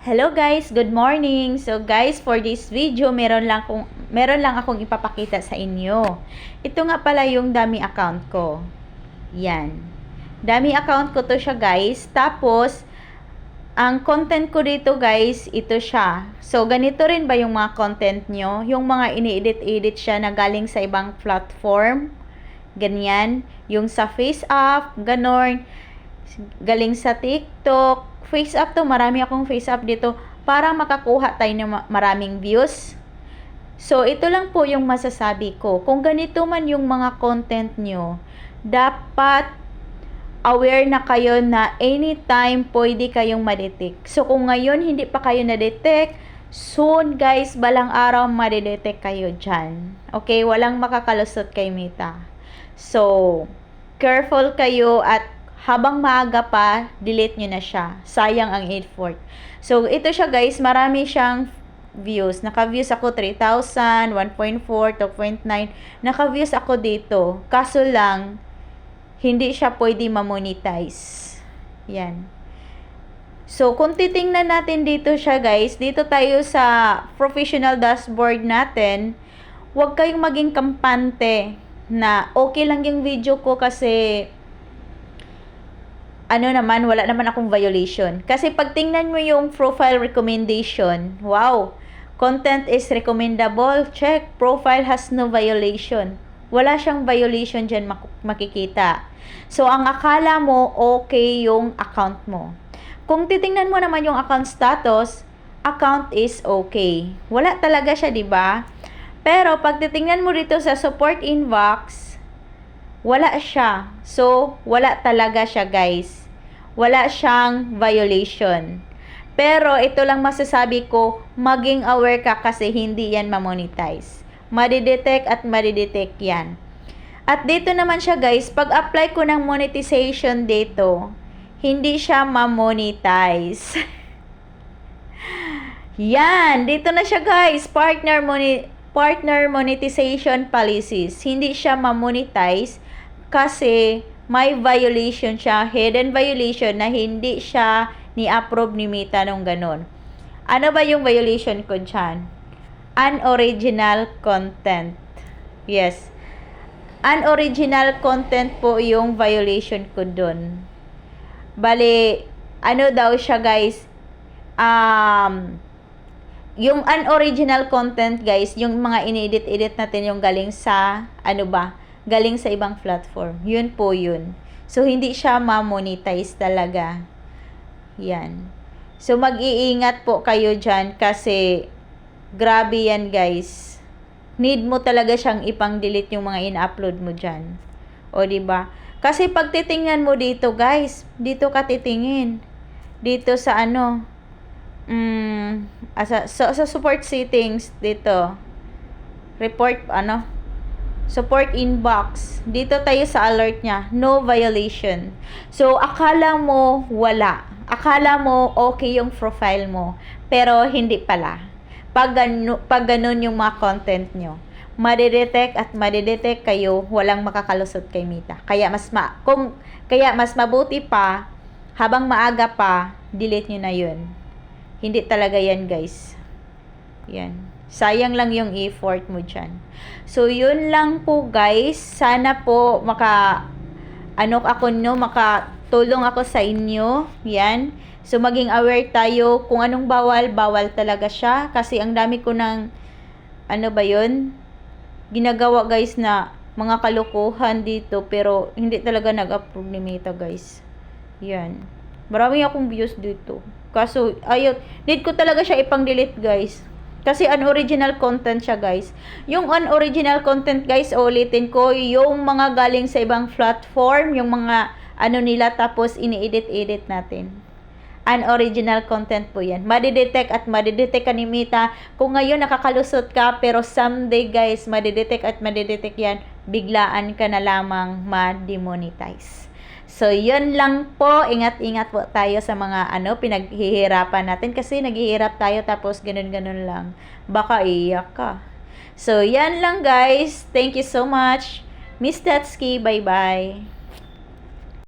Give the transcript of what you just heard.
Hello guys, good morning. So guys, for this video, meron lang akong meron lang akong ipapakita sa inyo. Ito nga pala yung dummy account ko. Yan. Dummy account ko to siya guys. Tapos ang content ko dito guys, ito siya. So ganito rin ba yung mga content nyo? Yung mga ini-edit-edit siya na galing sa ibang platform. Ganyan. Yung sa FaceApp, ganon. Galing sa TikTok, face up to, marami akong face up dito para makakuha tayo ng ma- maraming views. So, ito lang po yung masasabi ko. Kung ganito man yung mga content nyo, dapat aware na kayo na anytime pwede kayong madetect. So, kung ngayon hindi pa kayo na-detect, soon guys, balang araw madedetect kayo dyan. Okay? Walang makakalusot kay Mita. So, careful kayo at habang maaga pa, delete nyo na siya. Sayang ang effort. So, ito siya guys, marami siyang views. Naka-views ako 3,000, 1.4, 2.9. Naka-views ako dito. Kaso lang, hindi siya pwede ma-monetize. Yan. So, kung titingnan natin dito siya guys, dito tayo sa professional dashboard natin, huwag kayong maging kampante na okay lang yung video ko kasi ano naman, wala naman akong violation. Kasi pag tingnan mo yung profile recommendation, wow, content is recommendable, check, profile has no violation. Wala siyang violation dyan mak- makikita. So, ang akala mo, okay yung account mo. Kung titingnan mo naman yung account status, account is okay. Wala talaga siya, di ba? Pero, pag titingnan mo dito sa support inbox, wala siya. So, wala talaga siya, guys. Wala siyang violation. Pero, ito lang masasabi ko, maging aware ka kasi hindi yan mamonetize. Madidetect at madidetect yan. At dito naman siya, guys, pag apply ko ng monetization dito, hindi siya mamonetize. yan, dito na siya, guys. Partner money partner monetization policies. Hindi siya ma-monetize kasi may violation siya, hidden violation na hindi siya ni-approve ni Meta nung ganun. Ano ba yung violation ko dyan? Unoriginal content. Yes. Unoriginal content po yung violation ko dun. Bali, ano daw siya guys? Um, yung unoriginal content guys, yung mga inedit-edit natin yung galing sa, ano ba, galing sa ibang platform. Yun po yun. So, hindi siya ma-monetize talaga. Yan. So, mag-iingat po kayo dyan kasi grabe yan guys. Need mo talaga siyang ipang-delete yung mga in-upload mo dyan. O, ba? Kasi pag titingnan mo dito guys, dito ka titingin. Dito sa ano, mm, asa, sa, sa support settings dito. Report, ano, support inbox. Dito tayo sa alert niya, no violation. So, akala mo wala. Akala mo okay yung profile mo, pero hindi pala. Pag, ganu, pag ganun yung mga content nyo, madidetect at madidetect kayo, walang makakalusot kay Mita. Kaya mas ma kung kaya mas mabuti pa habang maaga pa, delete nyo na 'yun. Hindi talaga 'yan, guys. Yan. Sayang lang yung effort mo dyan. So, yun lang po guys. Sana po maka, ano ako no, makatulong ako sa inyo. Yan. So, maging aware tayo kung anong bawal, bawal talaga siya. Kasi ang dami ko ng, ano ba yun? Ginagawa guys na mga kalokohan dito. Pero, hindi talaga nag-approve ni Meta guys. Yan. Marami akong views dito. Kaso, ayun, need ko talaga siya ipang-delete guys. Kasi unoriginal content siya, guys. Yung unoriginal content, guys, ulitin ko, yung mga galing sa ibang platform, yung mga ano nila, tapos ini-edit-edit natin. Unoriginal content po yan. Madidetect at madidetect ka ni Mita. Kung ngayon nakakalusot ka, pero someday, guys, madidetect at madidetect yan, biglaan ka na lamang ma-demonetize. So, yun lang po. Ingat-ingat po tayo sa mga ano, pinaghihirapan natin. Kasi naghihirap tayo tapos ganun-ganun lang. Baka iiyak ka. So, yan lang guys. Thank you so much. Miss Tatsky. Bye-bye.